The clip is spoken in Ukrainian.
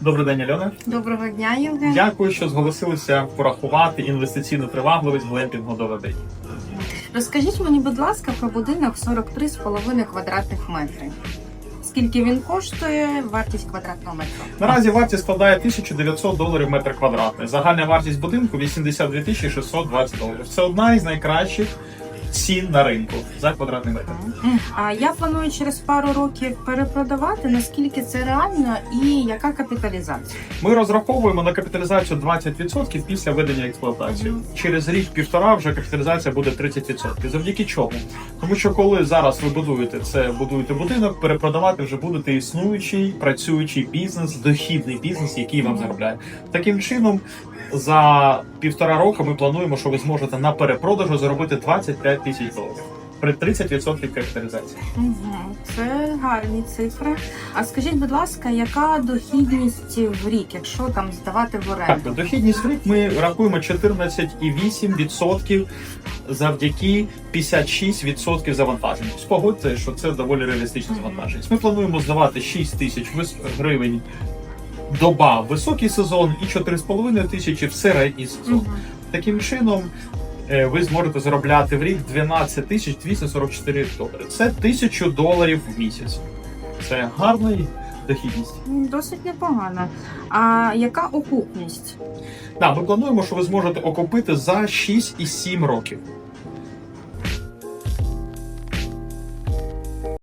Добрий день, Альона. Доброго дня, Євген. Дякую, що зголосилися порахувати інвестиційну привабливість глемпінгу до води. Розкажіть мені, будь ласка, про будинок 43,5 квадратних метрів. Скільки він коштує, вартість квадратного метра? Наразі вартість складає 1900 доларів метр квадратний. Загальна вартість будинку 82 тисячі 620 доларів. Це одна із найкращих цін на ринку за квадратний метр. А я планую через пару років перепродавати. Наскільки це реально і яка капіталізація? Ми розраховуємо на капіталізацію 20% після введення експлуатації. Через рік-півтора вже капіталізація буде 30%. Завдяки чому? Тому що коли зараз ви будуєте це, будуєте будинок, перепродавати вже будете існуючий працюючий бізнес, дохідний бізнес, який вам заробляє. Таким чином, за півтора року ми плануємо, що ви зможете на перепродажу заробити 25 тисяч доларів при 30% капіталізації. Угу. Це гарні цифри. А скажіть, будь ласка, яка дохідність в рік, якщо там здавати в оренду? Так, дохідність в рік ми рахуємо 14,8% завдяки 56% завантажень. Спогодьте, що це доволі реалістичне завантаження. Ми плануємо здавати 6 тисяч гривень доба високий сезон і 4,5 тисячі в середній сезон. Мгм. Таким чином. е, Ви зможете заробляти в рік 12 тисяч 244 долари. Це тисячу доларів в місяць. Це гарна дохідність. Досить непогано. А яка окупність? Так, ми плануємо, що ви зможете окупити за 6 і 7 років.